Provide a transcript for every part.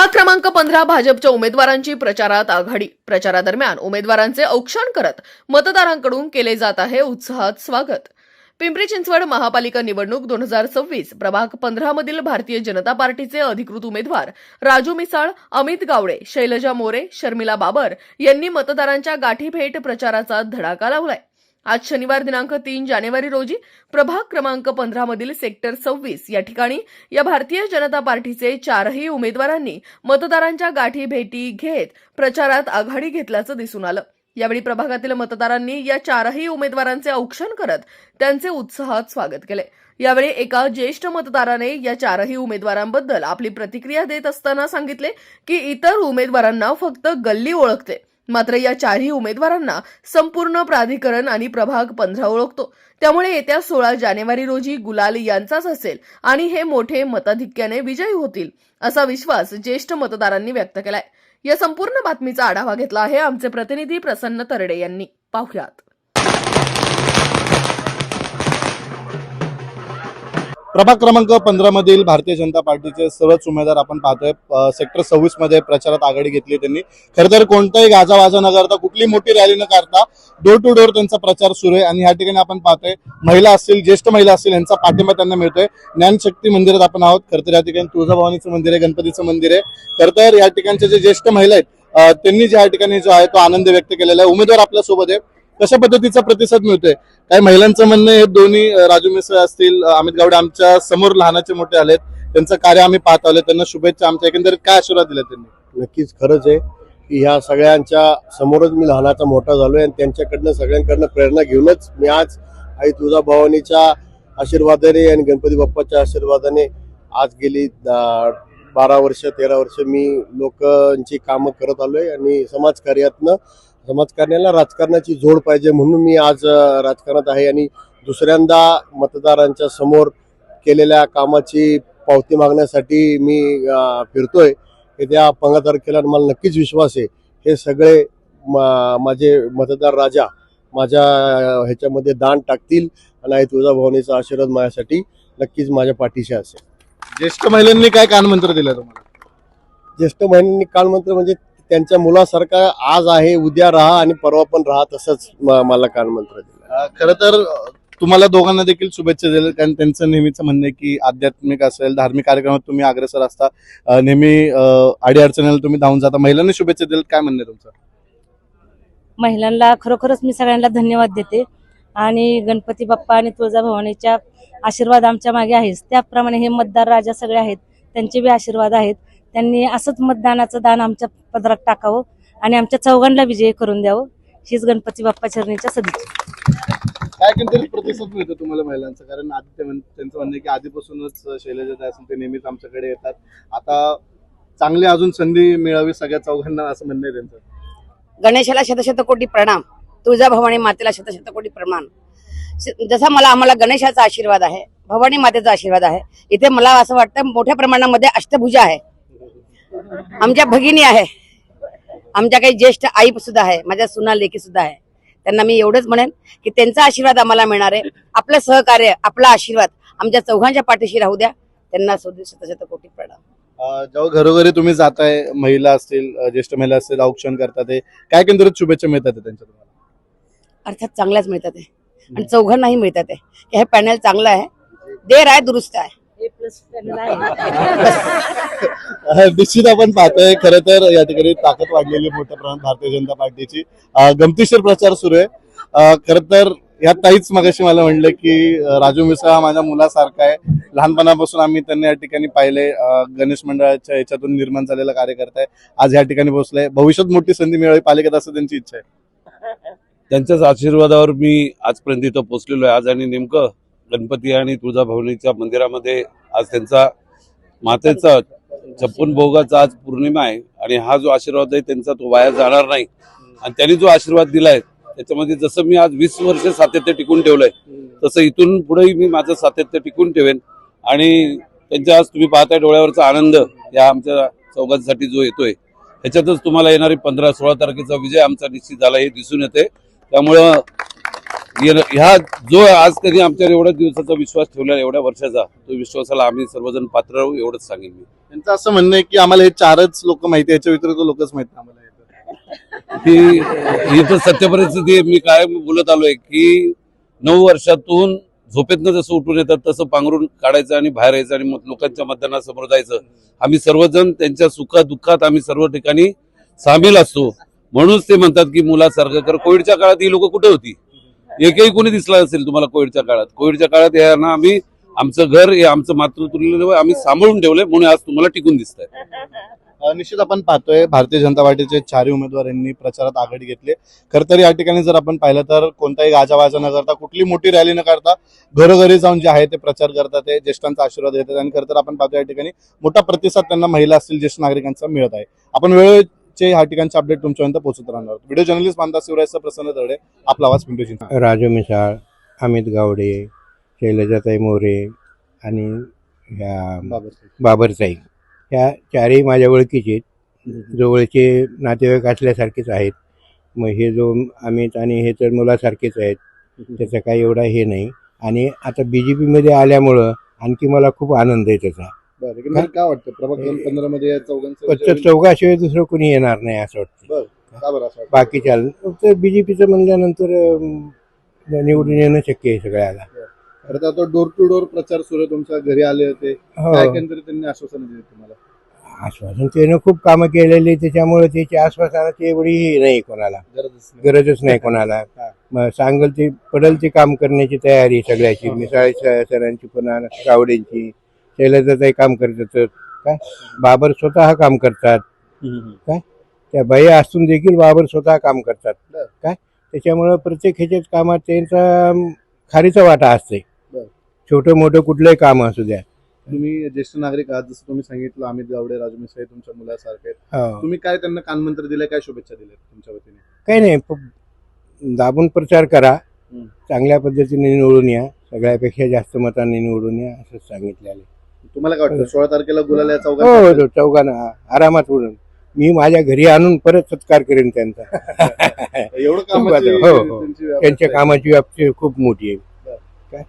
प्रभाग क्रमांक पंधरा भाजपच्या उमेदवारांची प्रचारात आघाडी. प्रचारादरम्यान उमेदवारांचे औक्षण करत मतदारांकडून केले जात आहे उत्साहात स्वागत. पिंपरी चिंचवड महापालिका निवडणूक दोन हजार सव्वीस प्रभाग पंधरामधील भारतीय जनता पार्टीचे अधिकृत उमेदवार राजू मिसाळ अमित गावडे शैलजा मोरे शर्मिला बाबर यांनी मतदारांच्या गाठीभेट प्रचाराचा धडाका लावलाय. आज शनिवार दिनांक तीन जानेवारी रोजी प्रभाग क्रमांक पंधरामधील सेक्टर सव्वीस या ठिकाणी या भारतीय जनता पार्टीचे चारही उमेदवारांनी मतदारांच्या गाठी भेटी घेत प्रचारात आघाडी घेतल्याचं दिसून आलं. यावेळी प्रभागातील मतदारांनी या चारही उमेदवारांचे औक्षण करत त्यांचे उत्साहात स्वागत केले. यावेळी एका ज्येष्ठ मतदाराने या चारही उमेदवारांबद्दल आपली प्रतिक्रिया देत असताना सांगितले की इतर उमेदवारांना फक्त गल्ली ओळखते. मात्र या चारही उमेदवारांना संपूर्ण प्राधिकरण आणि प्रभाग पंधरा ओळखतो. त्यामुळे येत्या सोळा जानेवारी रोजी गुलाल यांचाच असेल आणि हे मोठे मताधिक्याने विजयी होतील असा विश्वास ज्येष्ठ मतदारांनी व्यक्त केलाय. या संपूर्ण बातमीचा आढावा घेतला आहे आमचे प्रतिनिधी प्रसन्न तरडे यांनी. पाहुयात. प्रभाग क्रमांक पंधरा मधील भारतीय जनता पार्टीचे सर्वच उमेदवार आपण पाहतोय. सेक्टर सव्वीसमध्ये प्रचारात आघाडी घेतली त्यांनी. खरं तर कोणताही गाजावाजा न करता कुठली मोठी रॅली न करता डोर टू डोर त्यांचा प्रचार सुरू आहे. आणि या ठिकाणी आपण पाहतोय महिला असतील ज्येष्ठ महिला असतील यांचा पाठिंबा त्यांना मिळतोय. ज्ञानशक्ती मंदिरात आपण आहोत. खरं तर या ठिकाणी तुळजाभवानीचं मंदिर आहे गणपतीचं मंदिर आहे. खरं तर या ठिकाणचे जे ज्येष्ठ महिला आहेत त्यांनी ज्या ठिकाणी जो आहे तो आनंद व्यक्त केलेला आहे. उमेदवार आपल्यासोबत आहे. कशा पद्धतीचा प्रतिसाद मिळतोय? काही महिलांचं म्हणणं हे दोन्ही राजू मिसळ असतील अमित गावडे आमच्यासमोर लहानाचे मोठे आलेत त्यांचं कार्य आम्ही पाहत आलोय त्यांना शुभेच्छा आमच्या एकंदरीत. काय आशीर्वाद दिला त्यांनी? नक्कीच खरंच आहे. की ह्या सगळ्यांच्या समोरच मी लहानाचा मोठा झालोय आणि त्यांच्याकडनं सगळ्यांकडनं प्रेरणा घेऊनच मी आज आई तुझा भवानीच्या आशीर्वादाने आणि गणपती बाप्पाच्या आशीर्वादाने आज गेली बारा वर्ष तेरा वर्ष मी लोकांची कामं करत आलोय आणि समाजकार्यातनं समाजकारण्याला राजकारणाची जोड पाहिजे म्हणून मी आज राजकारणात आहे आणि दुसऱ्यांदा मतदारांच्या समोर केलेल्या कामाची पावती मागण्यासाठी मी फिरतोय. येत्या पंधरा तारखेला मला नक्कीच विश्वास आहे. हे सगळे मा- माझे मतदार राजा माझ्या ह्याच्यामध्ये दान टाकतील आणि आई तुळजाभवानीचा आशीर्वाद माझ्यासाठी नक्कीच माझ्या पाठीशी असेल. ज्येष्ठ महिलांनी काय कानमंत्र दिलं तुम्हाला? ज्येष्ठ महिन्यांनी कालमंत्र म्हणजे त्यांच्या मुलासारखा आज आहे उद्या राहा आणि परवा पण राहा तसंच मला कालमंत्र दिलं खरं तर तुम्हाला दोघांना देखील शुभेच्छा दिल्या कारण त्यांचं नेहमीचं म्हणणं आहे की आध्यात्मिक असेल धार्मिक कार्यक्रमात तुम्ही अग्रेसर असता नेहमी अ, अडीअडचणीला तुम्ही धावून जाता. महिलांनी शुभेच्छा दिल्या काय म्हणणं आहे तुमचं? महिलांना खरोखरच मी सगळ्यांना धन्यवाद देते. आणि गणपती बाप्पा आणि तुळजाभवानीच्या आशीर्वाद आमच्या मागे आहेच. त्याप्रमाणे हे मतदार राजा सगळे आहेत त्यांचे बी आशीर्वाद आहेत. त्यांनी असंच मतदानाचं दान आमच्या पदरात टाकावं आणि आमच्या चौघांना विजयी करून द्यावं. हीच गणपती बाप्पा चरणीच्या सदिच्छा. काय एकंदरीत प्रतिसाद मिळतो तुम्हाला महिलांचा? कारण आधी ते म्हण- त्यांचं म्हणणं की आधीपासूनच शैलजा असेल ते नेहमीच आमच्याकडे येतात. आता चांगली अजून संधी मिळावी सगळ्या चौघांना असं म्हणणं आहे त्यांचं. गणेशाला शतशतकोटी प्रणाम तुळजाभवानी मातेला शतशतकोटी प्रणाम श- जसा मला आम्हाला गणेशाचा आशीर्वाद आहे भवानी मातेचा आशीर्वाद आहे इथे मला असं वाटतं मोठ्या प्रमाणामध्ये अष्टभुजा आहे. आमच्या भगिनी आहे. आमच्या काही ज्येष्ठ आई सुद्धा आहे. माझ्या सुना लेकी सुद्धा आहे. त्यांना मी एवढंच म्हणेन की त्यांचा आशीर्वाद आम्हाला मिळणार आहे. आपलं सहकार्य आपला आशीर्वाद आमच्या चौघांच्या पाठीशी राहू द्या. त्यांना शतशतकोटी प्रणाम. अ, जेव्हा घरोघरी तुम्ही जाताय महिला असतील ज्येष्ठ महिला असतील औक्षण करतात काय एकंदरीत शुभेच्छा मिळतात त्यांच्या तुम्हाला? अर्थात चांगल्याच मिळतात आहे आणि चौघांनाही मिळतात आहे हे पॅनल चांगलं आहे. देर आहे दुरुस्त आहे. निश्चित आपण पाहतोय खरं तर या ठिकाणी ताकद वाढलेली मोठ्या प्रमाणात भारतीय जनता पार्टीची. गमतीशीर प्रचार सुरू आहे. खरं तर या ताईच मगाशी मला म्हणलं की राजू मिसळ हा माझ्या मुलासारखा आहे. लहानपणापासून आम्ही त्यांना या ठिकाणी पाहिले. गणेश मंडळाच्या याच्यातून निर्माण झालेला कार्यकर्ता आहे. आज या ठिकाणी पोहोचलाय भविष्यात मोठी संधी मिळावी पालिकेत असं त्यांची इच्छा आहे. त्यांच्याच आशीर्वादावर मी आजपर्यंत इथं पोचलेलो आहे. आज आणि नेमकं गणपती आणि तुळजाभवानीच्या मंदिरामध्ये आज त्यांचा मातेचा छप्पन भोगाचा आज पौर्णिमा आहे आणि हा जो आशीर्वाद आहे त्यांचा तो वाया जाणार नाही. आणि त्यांनी जो आशीर्वाद दिलाय त्याच्यामध्ये जसं मी आज वीस वर्ष सातत्य टिकून ठेवलंय तसं इथून पुढेही मी माझं सातत्य टिकून ठेवेन. आणि त्यांच्या आज तुम्ही पाहताय डोळ्यावरचा आनंद या आमच्या चौघांसाठी जो येतोय. ह्याच्यातच तुम्हाला येणारी पंधरा सोळा तारखेचा विजय आमचा निश्चित झाला हे दिसून येते त्यामुळं ह्या जो आज त्यांनी आमच्यावर एवढ्या दिवसाचा विश्वास ठेवला एवढ्या वर्षाचा तो विश्वासाला आम्ही सर्वजण पात्र राहू एवढंच सांगेन मी. त्यांचं असं म्हणणं आहे की आम्हाला हे चारच लोक माहिती आहे, याच्या व्यतिरिक्त लोकच माहिती आम्हाला. ही तर सत्य परिस्थिती मी काय बोलत आलोय की नऊ वर्षातून झोपेतनं जसं उठून येतात तसं पांघरून काढायचं आणि बाहेर यायचं आणि मग लोकांच्या मतदानासमोर जायचं. आम्ही सर्वजण त्यांच्या सुखात दुःखात आम्ही सर्व ठिकाणी सामील असतो. म्हणूनच ते म्हणतात की मुलासारखं कर. कोविडच्या काळात ही लोक कुठे होती? एकही कोणी दिसला असेल तुम्हाला कोविडच्या काळात. कोविडच्या काळात यांना आम्ही आमचं घर हे आमचं मातृतुल्य आम्ही सांभाळून ठेवलंय म्हणून आज तुम्हाला टिकून दिसत निश्चित आपण पाहतोय भारतीय जनता पार्टीचे चारही उमेदवार यांनी प्रचारात आघाडी घेतली. खर तर या ठिकाणी जर आपण पाहिलं तर कोणताही गाजावाजा न करता कुठली मोठी रॅली न करता घरोघरी जाऊन जे आहे ते प्रचार करतात ते ज्येष्ठांचा आशीर्वाद घेतात. आणि खर तर आपण पाहतो या ठिकाणी मोठा प्रतिसाद त्यांना महिला असतील ज्येष्ठ नागरिकांचा मिळत आहे. आपण वेळेचे ह्या ठिकाणचे अपडेट तुमच्यापर्यंत पोहोचत राहणार. व्हिडिओ जर्नलिस्ट मानता शिवराजचा प्रसन्न दरडे आपला आवाज पिंटू चिंचवड. राजू मिसाळ अमित गावडे शैलजाताई मोरे आणि ह्या. बाबरताई ह्या चारही माझ्या ओळखीचे आहेत. जवळचे नातेवाईक असल्यासारखेच आहेत मग हे जो अमित आणि हे तर मुलासारखेच आहेत त्याचा काही एवढा हे नाही आणि आता बी जे पीमध्ये आल्यामुळं आणखी मला खूप आनंद आहे त्याचा बरं एकंदरीत काय वाटतं? प्रभाग क्रमांक पंधरा मध्ये या चौघांचं फक्त विजय होईल? चौघाशिवाय दुसरं कोणी येणार नाही असं वाटतं. का बरं असं वाटतं? बाकीच्या फक्त बी जे पीचं म्हणल्यानंतर अं, निवडून येणं शक्य आहे सगळ्याला. खरं तर आता डोर टू डोर प्रचार सुरू आहे तुमच्या घरी आले होते. हो. काय एकंदरीत त्यांनी आश्वासन दिले तुम्हाला? आश्वासन त्यानं खूप कामं केलेली त्याच्यामुळे त्याची आश्वासनाची एवढी हे नाही कोणाला. गरजच नाही. गरजच नाही कोणाला. मग सांगल ते पडल ते काम करण्याची तयारी सगळ्याची. मिसाळ सरांची पुन्हा गावडेंची. शैलजाताई काम करतात काय बाबर स्वतः काम करतात त्या बाई असून देखील बाबर स्वतः काम करतात. काय त्याच्यामुळं प्रत्येक ह्याच्याच कामात त्यांचा खारीचा वाटा असते. छोटं मोठं कुठलंही काम असू द्या तुम्ही ज्येष्ठ नागरिक आहात जसं तुम्ही सांगितलं अमित गावडे राजू मिसाई तुमच्या मुलासारखे आहेत. हो. तुम्ही काय त्यांना कानमंत्र दिले काय शुभेच्छा दिल्या तुमच्या वतीने काही नाही प- दाबून प्रचार करा हम्म. चांगल्या पद्धतीने निवडून या सगळ्यापेक्षा जास्त मतांनी निवडून या असं सांगितलेलं आहे. तुम्हाला काय वाटतं? सोळा तारखेला गुलाल हो हो, चौघांना आरामात उडून. मी माझ्या घरी आणून परत सत्कार करेन त्यांचा. एवढं खूप कामाची आता- हो, हो. त्यांची त्यांच्या आहे. कामाची व्याप्ती खूप मोठी आहे. काय?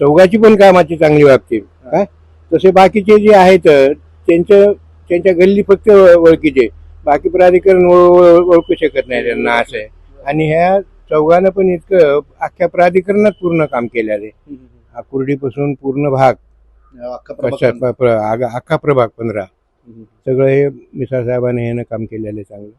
चौघाची पण कामाची चांगली व्याप्ती आहे. काय? तसे बाकीचे जे आहेत त्यांच्या त्यांच्या गल्ली फक्त ओळखीचे. बाकी प्राधिकरण ओळ- ओळ- ओळखू शकत नाही त्यांना असं आहे. आणि ह्या चौघानं पण इतकं अख्ख्या प्राधिकरणात पूर्ण काम केलेलं आहे. हम्म, हम्म, आकुर्डीपासून पूर्ण भाग हम्म. अख्खा प्रभाग पंधरा. सगळं हे मिसाळ साहेबांनी ह्यानं काम केलेलं आहे चांगलं.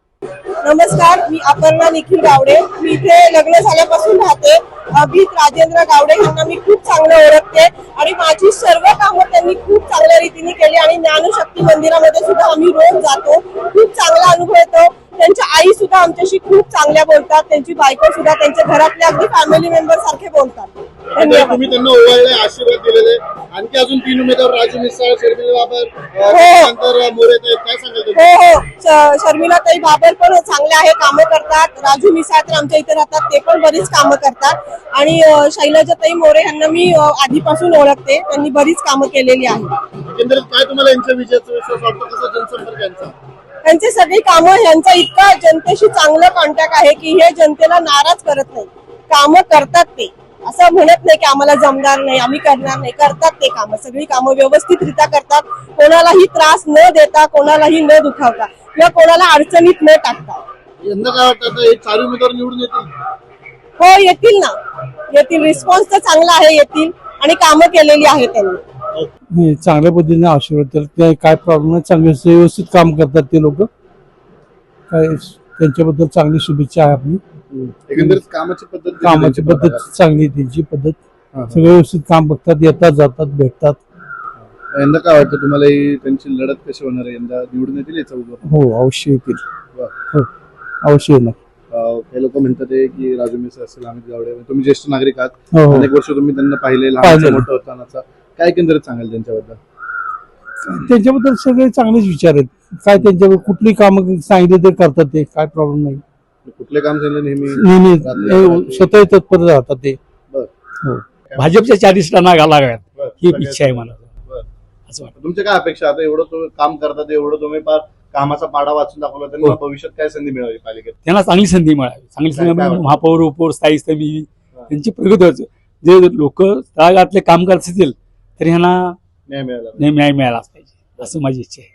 नमस्कार मी अपर्णा निखिल गावडे. मी इथे लग्न झाल्यापासून राहते. अभित राजेंद्र गावडे यांना मी खूप चांगलं ओळखते. आणि माझी सर्व कामं त्यांनी खूप चांगल्या रीतीने केली आणि ज्ञानशक्ती मंदिरामध्ये सुद्धा आम्ही रोज जातो. खूप चांगला अनुभव येतो. त्यांच्या आई सुद्धा आमच्याशी खूप चांगल्या बोलतात. त्यांची बायको सुद्धा त्यांच्या घरातले अगदी फॅमिली मेंबर सारखे बोलतात. तुम्ही त्यांना ओवाळले आशीर्वाद दिलेले. आणखी अजून तीन उमेदवार राजू मिसाळ शर्मिला बाबर हो. नंतर मोरे. काय सांगाल? हो हो. श- शर्मिलाताई बाबर पण चांगले आहे कामं करतात. राजू मिसाळ तर आमच्या इथे राहतात ते पण बरीच कामं करतात. आणि शैलजाताई मोरे यांना मी आधीपासून ओळखते. त्यांनी बरीच कामं केलेली आहेत. एकंदरीत काय तुम्हाला यांच्या विजयाचा विश्वास वाटतो? कसा जनसंपर्क यांचा? त्यांची सगळी कामं यांचा इतका जनतेशी चांगलं कॉन्टॅक्ट आहे की हे जनतेला नाराज करत नाही. कामं करतात ते. असं म्हणत नाही की आम्हाला जमणार नाही आम्ही करणार नाही करतात ते कामं सगळी कामं व्यवस्थितरित्या करतात. कोणालाही त्रास न देता कोणालाही न दुखावता किंवा कोणाला अडचणीत न टाकता. यंदा काय वाटतं आता हे चार उमेदवार निवडून येतील? हो येतील ना. येतील रिस्पॉन्स तर चांगला आहे येतील आणि कामं केलेली आहे त्यांनी. हे चांगल्या पद्धतीने आशीर्वाद देतात. काय काय प्रॉब्लेम नाही चांगले व्यवस्थित काम करतात ते लोक. काय त्यांच्याबद्दल चांगली शुभेच्छा आहे आपली. एकंदरीत कामाची पद्धत कामाची पद्धत. चांगली त्यांची पद्धत. सगळे व्यवस्थित काम बघतात येतात जातात भेटतात. यंदा काय वाटतं तुम्हाला ही त्यांची लढत कशी होणार आहे? यंदा निवडून येतील हे हो अवश्य येतील. वा. हो अवश्य येणार. काही लोक म्हणतात आहे की राजू मिसळ असेल अमित गावडे तुम्ही ज्येष्ठ नागरिक आहात. हो हो. अनेक वर्ष तुम्ही त्यांना पाहिले लहान पाहिलेलं. मोठं होतानाचा. काय एकंदरीत सांगाल त्यांच्याबद्दल? त्यांच्याबद्दल सगळे चांगलेच विचार आहेत. काय त्यांच्यावर कुठली कामं सांगितली ते करतात ते काय प्रॉब्लेम नाही. कुठले काम झालं नेहमी? नेहमी हे स्वतः तत्पर राहतात ते. भाजपच्या चाळीसला नागा लागाव्यात बरं. ही इच्छा आहे मला. असं वाटतं. तुमच्या काय अपेक्षा? आता एवढं काम करतात एवढं तुम्ही फार कामाचा पाडा वाचून दाखवला त्यांना भविष्यात काय संधी मिळावी पालिकेत? त्यांना चांगली संधी मिळावी. चांगली संधी? महापौर उपौर स्थायी समिती त्यांची प्रगती व्हायची. जे लोक तळागाळातले काम करत असतील तर ह्यांना न्याय मिळाला न्याय मिळालाच पाहिजे. असं माझी इच्छा आहे.